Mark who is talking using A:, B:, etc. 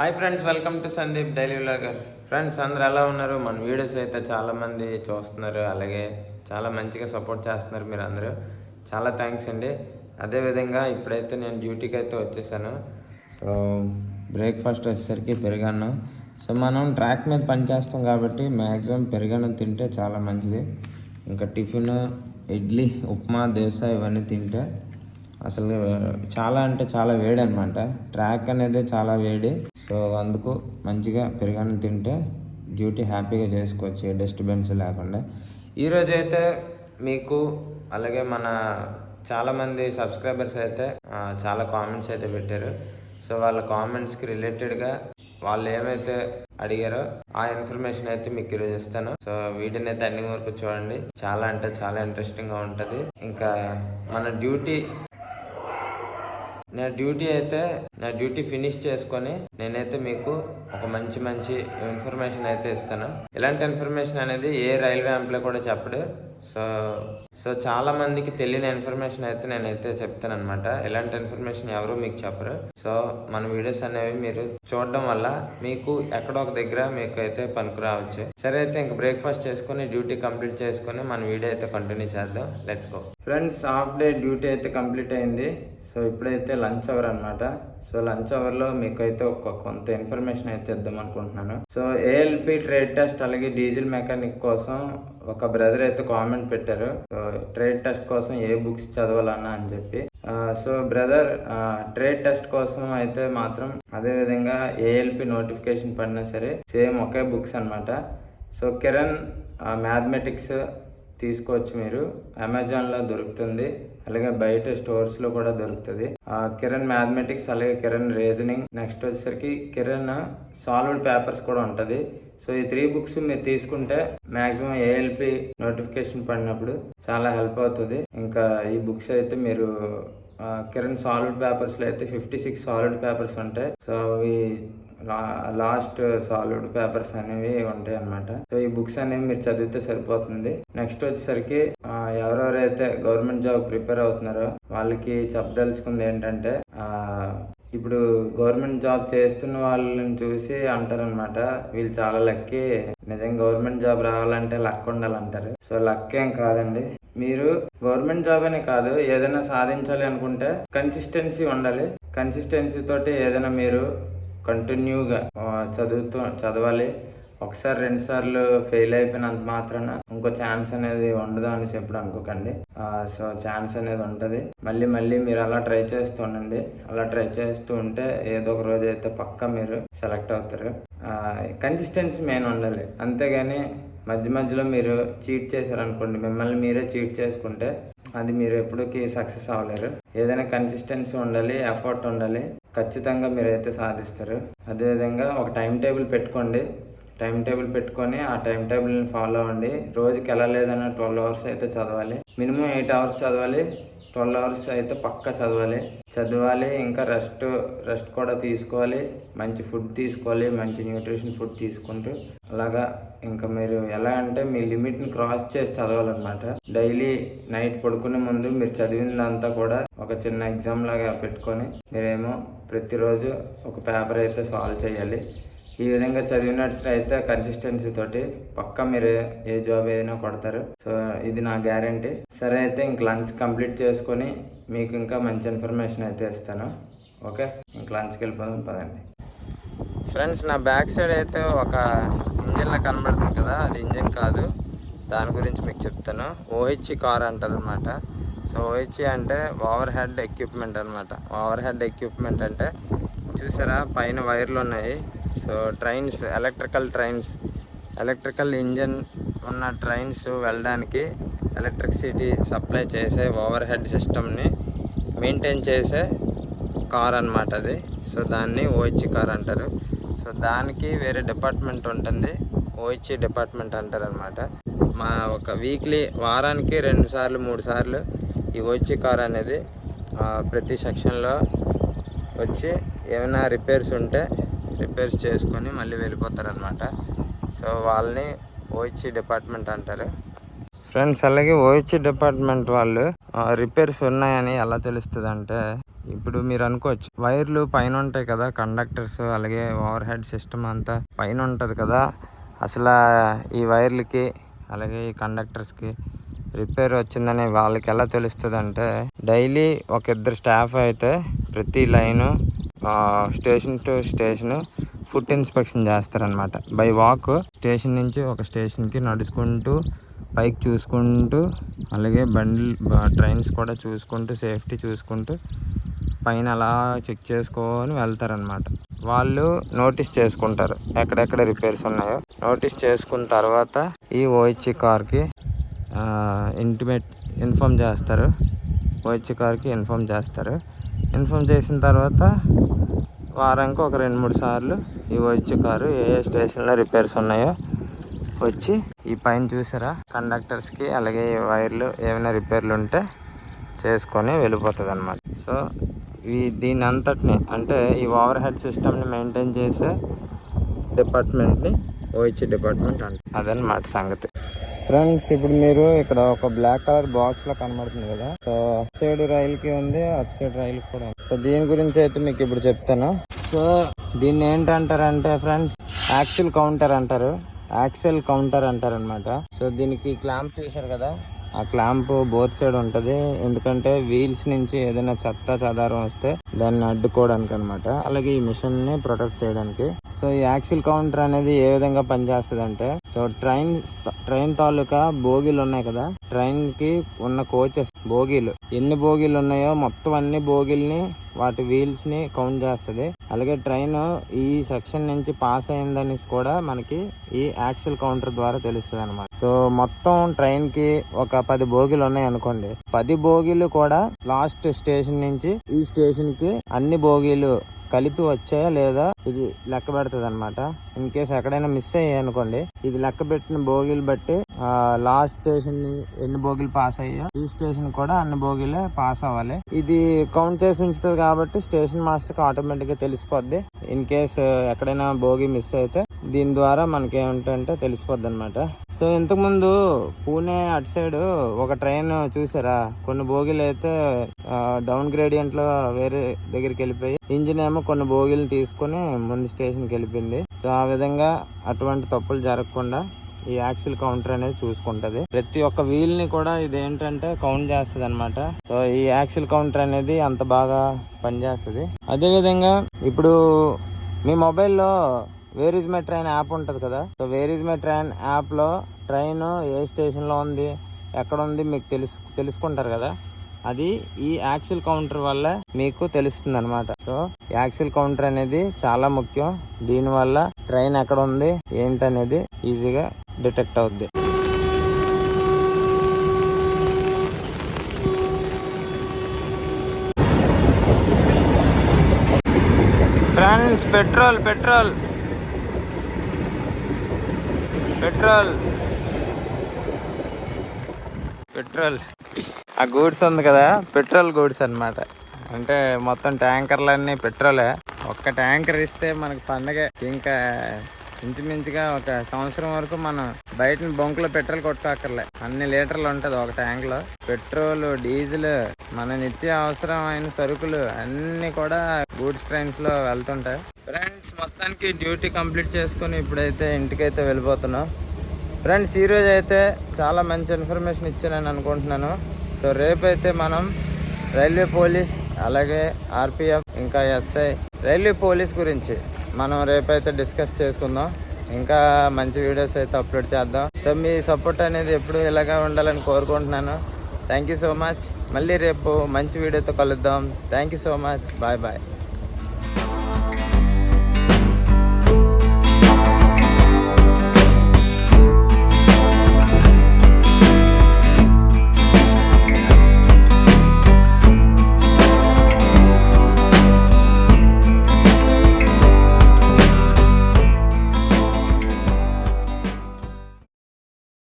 A: Hi friends welcome to Sandeep daily vlogger friends అందరు ఎలా ఉన్నారు? మన వీడియోస్ అయితే చాలామంది చూస్తున్నారు. అలాగే చాలా మంచిగా సపోర్ట్ చేస్తున్నారు మీరు అందరూ. చాలా థ్యాంక్స్ అండి. అదేవిధంగా ఇప్పుడైతే నేను డ్యూటీకి అయితే వచ్చేసాను. సో బ్రేక్ఫాస్ట్ వచ్చేసరికి పెరుగన్నం. సో మనం ట్రాక్ మీద పనిచేస్తాం కాబట్టి మ్యాక్సిమం పెరుగన్నం తింటే చాలా మంచిది. ఇంకా టిఫిన్ ఇడ్లీ ఉప్మా దోశ ఇవన్నీ తింటే అసలు చాలా అంటే చాలా వేడి అనమాట ట్రాక్ అనేది చాలా వేడి. సో అందుకు మంచిగా పెరుగన్నం తింటే డ్యూటీ హ్యాపీగా చేసుకోవచ్చు ఏ డిస్టర్బెన్స్ లేకుండా. ఈరోజు అయితే మీకు అలాగే మన చాలామంది సబ్స్క్రైబర్స్ అయితే చాలా కామెంట్స్ అయితే పెట్టారు. సో వాళ్ళ కామెంట్స్కి రిలేటెడ్గా వాళ్ళు ఏమైతే అడిగారో ఆ ఇన్ఫర్మేషన్ అయితే మీకు ఈరోజు ఇస్తాను. సో వీడియోని అయితే ఎండింగ్ వరకు చూడండి. చాలా అంటే చాలా ఇంట్రెస్టింగ్గా ఉంటుంది. ఇంకా మన డ్యూటీ నా డ్యూటీ అయితే నా డ్యూటీ ఫినిష్ చేసుకొని నేనైతే మీకు ఒక మంచి మంచి ఇన్ఫర్మేషన్ అయితే ఇస్తాను. ఇలాంటి ఇన్ఫర్మేషన్ అనేది ఏ రైల్వే ఎంప్లాయ్ కూడా చెప్పడు. సో సో చాలా మందికి తెలియని ఇన్ఫర్మేషన్ అయితే నేనైతే చెప్తాను అనమాట ఇలాంటి ఇన్ఫర్మేషన్ ఎవరు మీకు చెప్పరు. సో మన వీడియోస్ అనేవి మీరు చూడడం వల్ల మీకు ఎక్కడో ఒక దగ్గర మీకు అయితే పనికి రావచ్చు. సరే అయితే ఇంక బ్రేక్ఫాస్ట్ చేసుకొని డ్యూటీ కంప్లీట్ చేసుకొని మన వీడియో అయితే కంటిన్యూ చేద్దాం. Let's go. Friends half day duty అయితే కంప్లీట్ అయింది. సో ఇప్పుడైతే లంచ్ అవర్ అనమాట సో లంచ్ అవర్లో మీకు అయితే ఒక కొంత ఇన్ఫర్మేషన్ అయితే ఇద్దాం అనుకుంటున్నాను. సో ఏఎల్పి ట్రేడ్ టెస్ట్ అలాగే డీజిల్ మెకానిక్ కోసం ఒక బ్రదర్ అయితే కామెంట్ పెట్టారు. సో ట్రేడ్ టెస్ట్ కోసం ఏ బుక్స్ చదవాలన్నా అని చెప్పి. సో బ్రదర్ ట్రేడ్ టెస్ట్ కోసం అయితే మాత్రం అదే విధంగా ఏఎల్పి నోటిఫికేషన్ పడినా సరే సేమ్ ఒకే బుక్స్ అనమాట సో కిరణ్ మ్యాథమెటిక్స్ తీసుకోవచ్చు మీరు. అమెజాన్లో దొరుకుతుంది. అలాగే బయట స్టోర్స్లో కూడా దొరుకుతుంది. ఆ కిరణ్ మ్యాథమెటిక్స్ అలాగే కిరణ్ రీజనింగ్. నెక్స్ట్ వచ్చేసరికి కిరణ్ సాల్వ్డ్ పేపర్స్ కూడా ఉంటుంది. సో ఈ త్రీ బుక్స్ మీరు తీసుకుంటే మ్యాక్సిమం ఏఎల్పి నోటిఫికేషన్ పడినప్పుడు చాలా హెల్ప్ అవుతుంది. ఇంకా ఈ బుక్స్ అయితే మీరు కిరణ్ సాలిడ్ పేపర్స్లో అయితే ఫిఫ్టీ సిక్స్ సాలిడ్ పేపర్స్ ఉంటాయి. సో అవి లాస్ట్ సాలిడ్ పేపర్స్ అనేవి ఉంటాయి అన్నమాట. సో ఈ బుక్స్ అనేవి మీరు చదివితే సరిపోతుంది. నెక్స్ట్ వచ్చేసరికి ఎవరెవరైతే గవర్నమెంట్ జాబ్ ప్రిపేర్ అవుతున్నారో వాళ్ళకి చెప్పదలుచుకుంది ఏంటంటే ఇప్పుడు గవర్నమెంట్ జాబ్ చేస్తున్న వాళ్ళని చూసి అంటారనమాట వీళ్ళు చాలా లక్కీ. నిజంగా గవర్నమెంట్ జాబ్ రావాలంటే లక్ ఉండాలంటారు. సో లక్ ఏం కాదండి. మీరు గవర్నమెంట్ జాబ్ అనే కాదు ఏదైనా సాధించాలి అనుకుంటే కన్సిస్టెన్సీ ఉండాలి. కన్సిస్టెన్సీ తోటి ఏదైనా మీరు కంటిన్యూగా చదువుతూ చదవాలి. ఒకసారి రెండు సార్లు ఫెయిల్ అయిపోయినంత మాత్రాన ఇంకో ఛాన్స్ అనేది ఉండదు అని ఎప్పుడు అనుకోకండి. సో ఛాన్స్ అనేది ఉంటుంది. మళ్ళీ మళ్ళీ మీరు అలా ట్రై చేస్తూ ఉండండి. అలా ట్రై చేస్తూ ఉంటే ఏదో ఒక రోజు అయితే పక్కా మీరు సెలెక్ట్ అవుతారు. కన్సిస్టెన్సీ మెయిన్ ఉండాలి. అంతేగాని మధ్య మధ్యలో మీరు చీట్ చేశారనుకోండి మిమ్మల్ని మీరే చీట్ చేసుకుంటే అది మీరు ఎప్పటికీ సక్సెస్ అవ్వలేరు. ఏదైనా కన్సిస్టెన్సీ ఉండాలి ఎఫర్ట్ ఉండాలి ఖచ్చితంగా మీరైతే సాధిస్తారు. అదేవిధంగా ఒక టైం టేబుల్ పెట్టుకోండి. టైం టేబుల్ పెట్టుకొని ఆ టైం టేబుల్ని ఫాలో అవ్వండి. రోజుకి ఎలా లేదన్నా ట్వెల్వ్ అవర్స్ అయితే చదవాలి. మినిమం ఎయిట్ అవర్స్ చదవాలి. ట్వెల్వ్ అవర్స్ అయితే పక్కా చదవాలి. చదవాలి ఇంకా రెస్ట్ రెస్ట్ కూడా తీసుకోవాలి. మంచి ఫుడ్ తీసుకోవాలి మంచి న్యూట్రిషన్ ఫుడ్ తీసుకుంటూ. అలాగా ఇంకా మీరు ఎలా అంటే మీ లిమిట్ని క్రాస్ చేసి చదవాలన్నమాట. డైలీ నైట్ పడుకునే ముందు మీరు చదివిందంతా కూడా ఒక చిన్న ఎగ్జామ్ లాగా పెట్టుకొని మీరేమో ప్రతిరోజు ఒక పేపర్ అయితే సాల్వ్ చేయాలి. ఈ విధంగా చదివినట్టయితే కన్సిస్టెన్సీ తోటి పక్కా మీరు ఏ జాబ్ ఏదైనా కొడతారు. సో ఇది నా గ్యారంటీ సరే అయితే ఇంక లంచ్ కంప్లీట్ చేసుకొని మీకు ఇంకా మంచి ఇన్ఫర్మేషన్ అయితే ఇస్తాను. ఓకే ఇంక లంచ్కి వెళ్ళిపోదాం పదండి. ఫ్రెండ్స్ నా బ్యాక్ సైడ్ అయితే ఒక ఇంజిన్లో కనబడుతుంది కదా అది ఇంజిన్ కాదు. దాని గురించి మీకు చెప్తాను. ఓహెచ్ఈ కార్ అంటారనమాట సో ఓహెచ్ఈ అంటే ఓవర్ హెడ్ ఎక్విప్మెంట్ అనమాట ఓవర్ హెడ్ ఎక్విప్మెంట్ అంటే చూసారా? పైన వైర్లు ఉన్నాయి. So trains electrical trains. Electrical engine ఉన్న ట్రైన్స్ వెళ్ళడానికి ఎలక్ట్రిసిటీ సప్లై చేసే ఓవర్ హెడ్ సిస్టమ్ని మెయింటైన్ చేసే కార్ అనమాట అది. సో దాన్ని ఓహెచ్ కార్ అంటారు. సో దానికి వేరే డిపార్ట్మెంట్ ఉంటుంది. ఓహెచ్ఈ డిపార్ట్మెంట్ అంటారు అనమాట మా ఒక వీక్లీ వారానికి రెండు సార్లు మూడు సార్లు ఈ ఓహెచ్ కార్ అనేది ప్రతి సెక్షన్లో వచ్చి ఏమైనా రిపేర్స్ ఉంటే రిపేర్స్ చేసుకొని మళ్ళీ వెళ్ళిపోతారనమాట సో వాళ్ళని ఓహెచ్ఈ డిపార్ట్మెంట్ అంటారు. ఫ్రెండ్స్ అలాగే ఓహెచ్ డిపార్ట్మెంట్ వాళ్ళు రిపేర్స్ ఉన్నాయని ఎలా తెలుస్తుంది అంటే ఇప్పుడు మీరు అనుకోవచ్చు వైర్లు పైన ఉంటాయి కదా కండక్టర్స్ అలాగే ఓవర్ హెడ్ సిస్టమ్ అంతా పైన ఉంటుంది కదా అసలు ఈ వైర్లకి అలాగే ఈ కండక్టర్స్కి రిపేర్ వచ్చిందని వాళ్ళకి ఎలా తెలుస్తుంది అంటే డైలీ ఒక ఇద్దరు స్టాఫ్ అయితే ప్రతి line station to station foot inspection చేస్తారనమాట బై వాక్ స్టేషన్ నుంచి ఒక స్టేషన్కి నడుచుకుంటూ పైకి చూసుకుంటూ అలాగే బండ్లు ట్రైన్స్ కూడా చూసుకుంటూ సేఫ్టీ చూసుకుంటూ పైన అలా చెక్ చేసుకొని వెళ్తారనమాట వాళ్ళు నోటీస్ చేసుకుంటారు ఎక్కడెక్కడ రిపేర్స్ ఉన్నాయో. నోటీస్ చేసుకున్న తర్వాత ఈ ఓహెచ్ కార్కి ఇంటిమేట్ ఇన్ఫామ్ చేస్తారు. ఓహెచ్ కార్కి ఇన్ఫామ్ చేస్తారు. ఇన్ఫామ్ చేసిన తర్వాత వారానికి ఒక రెండు మూడు సార్లు ఈ వచ్చి కారు ఏ ఏ స్టేషన్లో రిపేర్స్ ఉన్నాయో వచ్చి ఈ పైన చూసారా? కండక్టర్స్కి అలాగే వైర్లు ఏమైనా రిపేర్లు ఉంటే చేసుకొని వెళ్ళిపోతుంది అనమాట సో ఈ దీని అంతటిని అంటే ఈ ఓవర్ హెడ్ సిస్టమ్ని మెయింటైన్ చేసే డిపార్ట్మెంట్ని ఓహెచ్ డిపార్ట్మెంట్ అంట. అదనమాట సంగతి. ఫ్రెండ్స్ ఇప్పుడు మీరు ఇక్కడ ఒక బ్లాక్ కలర్ బాక్స్లో కనబడుతుంది కదా. సో సైడ్ రైల్కి ఉంది అటు సైడ్ రైల్ కూడా సో దీని గురించి అయితే మీకు ఇప్పుడు చెప్తాను. సో దీన్ని ఏంటంటారంటే ఫ్రెండ్స్ యాక్సిల్ కౌంటర్ అంటారు. యాక్సెల్ కౌంటర్ అంటారు అనమాట సో దీనికి క్లాంప్ చేశారు కదా. ఆ క్లాంప్ బోత్ సైడ్ ఉంటుంది. ఎందుకంటే వీల్స్ నుంచి ఏదైనా చెత్త చెదారం వస్తే దాన్ని అడ్డుకోవడానికి అనమాట అలాగే ఈ మిషన్ని ప్రొటెక్ట్ చేయడానికి. సో ఈ యాక్సిల్ కౌంటర్ అనేది ఏ విధంగా పనిచేస్తుంది అంటే సో ట్రైన్ ట్రైన్ తాలూకా బోగీలు ఉన్నాయి కదా ట్రైన్కి ఉన్న కోచెస్ బోగీలు. ఎన్ని బోగీలు ఉన్నాయో మొత్తం అన్ని బోగీల్ని వాటి వీల్స్ని కౌంట్ చేస్తుంది. అలాగే ట్రైన్ ఈ సెక్షన్ నుంచి పాస్ అయిందని కూడా మనకి ఈ యాక్సిల్ కౌంటర్ ద్వారా తెలుస్తుంది అనమాట సో మొత్తం ట్రైన్కి ఒక పది బోగీలు ఉన్నాయి అనుకోండి. పది బోగీలు కూడా లాస్ట్ స్టేషన్ నుంచి ఈ స్టేషన్కి అన్ని బోగీలు కలిపి వచ్చాయా లేదా ఇది లెక్క పెడుతుంది అనమాట ఇన్ కేసు ఎక్కడైనా మిస్ అయ్యాయి అనుకోండి ఇది లెక్క పెట్టిన బోగీలు బట్టి లాస్ట్ స్టేషన్ ఎన్ని బోగీలు పాస్ అయ్యా ఈ స్టేషన్ కూడా అన్ని బోగీలే పాస్ అవ్వాలి. ఇది కౌంట్ చేసి ఉంచుతుంది కాబట్టి స్టేషన్ మాస్టర్కి ఆటోమేటిక్గా తెలిసిపోద్ది. ఇన్ కేసు ఎక్కడైనా బోగి మిస్ అయితే దీని ద్వారా మనకి ఏమిటంటే తెలిసిపోద్ది అనమాట సో ఇంతకుముందు పూణే అటు సైడ్ ఒక ట్రైన్ చూసారా? కొన్ని బోగీలు అయితే డౌన్ గ్రేడియంట్లో వేరే దగ్గరికి వెళ్ళిపోయి ఇంజిన్ ఏమో కొన్ని బోగీలు తీసుకొని ముందు స్టేషన్కి వెళ్ళిపోయింది. సో ఆ విధంగా అటువంటి తప్పులు జరగకుండా ఈ యాక్సిల్ కౌంటర్ అనేది చూసుకుంటది. ప్రతి ఒక్క వీల్ని కూడా ఇది ఏంటంటే కౌంట్ చేస్తుంది అనమాట సో ఈ యాక్సిల్ కౌంటర్ అనేది అంత బాగా పనిచేస్తుంది. అదే విధంగా ఇప్పుడు మీ మొబైల్లో where is my train app ఉంటుంది కదా. So where is my train యాప్లో ట్రైన్ ఏ స్టేషన్లో ఉంది ఎక్కడ ఉంది మీకు తెలుసు తెలుసుకుంటారు కదా. అది ఈ యాక్సిల్ కౌంటర్ వల్ల మీకు తెలుస్తుంది అనమాట సో యాక్సిల్ కౌంటర్ అనేది చాలా ముఖ్యం. దీనివల్ల ట్రైన్ ఎక్కడ ఉంది ఏంటనేది ఈజీగా డిటెక్ట్ అవుద్ది. Friends petrol petrol. Petrol. Petrol. ఆ గూడ్స్ ఉంది కదా పెట్రోల్ గూడ్స్ అన్నమాట. అంటే మొత్తం ట్యాంకర్లన్నీ పెట్రోలే. ఒక్క ట్యాంకర్ ఇస్తే మనకి పండగ. ఇంకా ఇంచుమించుగా ఒక సంవత్సరం వరకు మనం బయట బొంకులో పెట్రోల్ కొట్టుకోక్కర్లే. అన్ని లీటర్లు ఉంటుంది ఒక ట్యాంక్లో పెట్రోల్ డీజిల్ మన నిత్య అవసరమైన సరుకులు అన్ని కూడా గూడ్స్ ట్రైన్స్లో వెళ్తుంటాయి. ఫ్రెండ్స్ మొత్తానికి డ్యూటీ కంప్లీట్ చేసుకుని ఇప్పుడైతే ఇంటికైతే వెళ్ళిపోతున్నాం. ఫ్రెండ్స్ ఈరోజు అయితే చాలా మంచి ఇన్ఫర్మేషన్ ఇచ్చానని అనుకుంటున్నాను. సో రేపైతే మనం రైల్వే పోలీస్ అలాగే ఆర్పిఎఫ్ ఇంకా ఎస్ఐ రైల్వే పోలీస్ గురించి మనం రేపైతే డిస్కస్ చేసుకుందాం. ఇంకా మంచి వీడియోస్ అయితే అప్లోడ్ చేద్దాం. సో మీ సపోర్ట్ అనేది ఎప్పుడు ఇలాగా ఉండాలని కోరుకుంటున్నాను. థ్యాంక్ యూ సో మచ్ మళ్ళీ రేపు మంచి వీడియోతో కలుద్దాం. Thank you so much bye bye